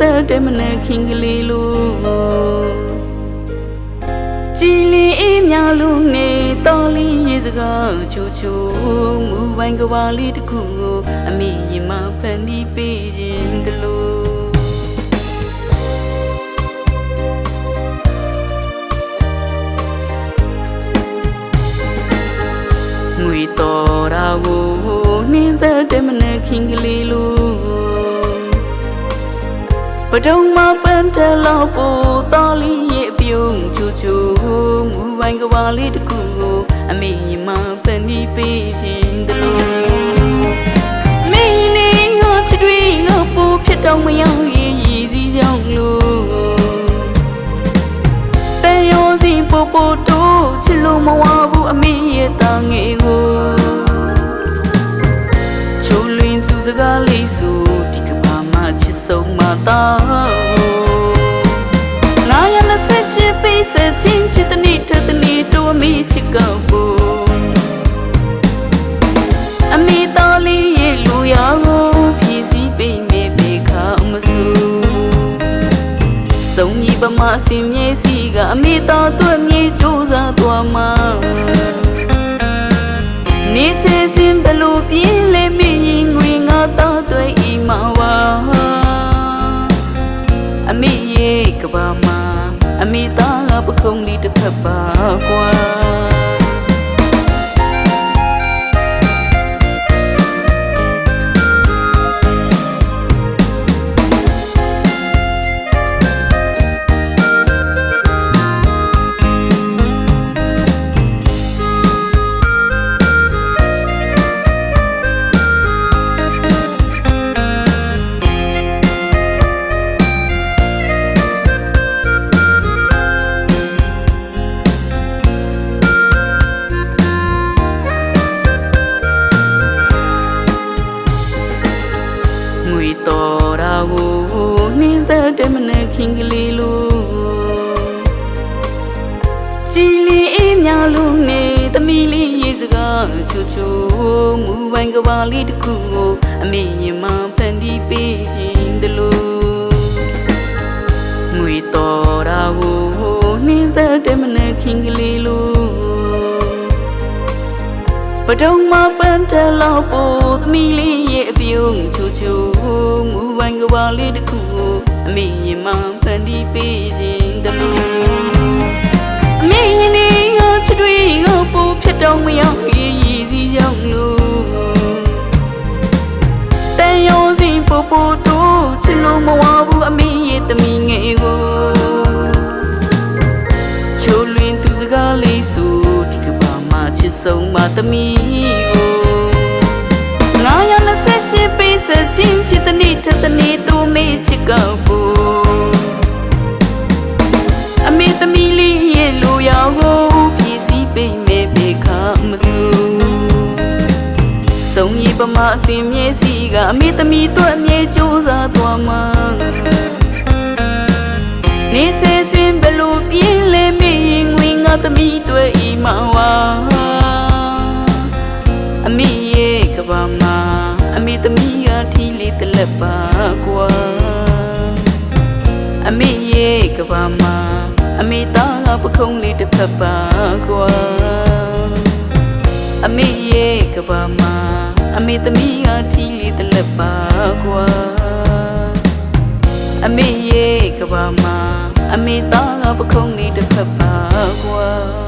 စတဲ့မနဲ့ခင်ကလေးလို့ကြည်လင်အေးမြလို့နေတော်လေးရေစကားချိုချိုမူပိုင်ကဘာလေးတစ်ခုကိုအမိရင်မဖန်တီးပေးခြင်းတလို့ငွေတော်တာကိုနှင်းဆက်တဲ့မနဲ့ခင်ကလေးလို့ ပဒုံမပန်းတလောက်ပို့တော်လီရဲ့အပြုံးချူချူမူပိုင်ကဘာလေးတစ်ခုကိုအမေညီမပန်ဒီပေးခြင်းတလို့မင်းနေငါချစ်တွေငါပူဖြစ်တော့မရောက်ရင်ရည်စည်းကြောင်းလို့တန်ရောစီပိုပိုတိုးချစ်လို့မဝ စ်ဆုံးမသားလာရမဆက်ရှိပေးစချင်းချစ်တနေ့ထတနေ့တို့အမေချစ်ကောက်ဖို့အမေတော်လေးရဲ့လူရကိုဖြည့်စည်းပေးနေပေခါမဆူစုံကြီးပမအစင်မြေစီကအမေတော်တို့မြေကြိုးစားသွားမှာနေစေစင်ဘလို့ပြင်းလဲမင်းရင်ငွေငါ လေးတ ဆက်တဲ့မနဲ့ခင်ကလေးလို့ကြည်လင်အေးမြလို့နေသမီးလေးရေစကားချူချူမူပိုင်ကဘာလေးတစ်ခုကိုအမေရင်မဖန်တီးပေးခြင်းတလို့ငွေတော်တာကိုနှင်းဆက်တဲ့မနဲ့ခင်ကလေးလို့ပဒုံမပန်းတလောက်ပို့သမီးလေးရဲ့အပြုံးချူချူမူပိုင်ကဘာလေးတစ်ခုကို အမေရင်မှဖန်တီးပေးခြင်းတလို့အမေရင်နေကချစ်တွေကိုပူဖြစ်တော့မရောက်ရည်ရည်စီရောက်လို့တန်ရုံးစင်ပူပူတို့ချစ်လို့မဝဘူးအမေရဲ့တမီငယ်ကိုချိုလွင်သူစကားလေးဆိုဒီကဘာမှချစ်ဆုံးမတမီကို928 se chin chitani thatani tu me chika po ame tami li ye lo ya go phi si pe me pe kha ma su ဆုံးရီပမာအစင်မြေစီကအမေသမီးတို့အမြဲကြိုးစားသွားမှာနေစေစင်ဘလို့ပြင်းလဲမေရင်ငွေငါသမီးတို့ဤမဝါအမေရဲ့ကဘာမှာ က်ပါကွာအမေရဲ့ကဘာမှာအမေသားကပခုံးလေးတစ်ဖက်ပါကွာအမေရဲ့ကဘာမှာအမေသမီးကထီလေးတလက်ပါကွာအမေရဲ့ကဘာမှာအမေသားကပခုံးလေးတစ်ဖက်ပါကွာ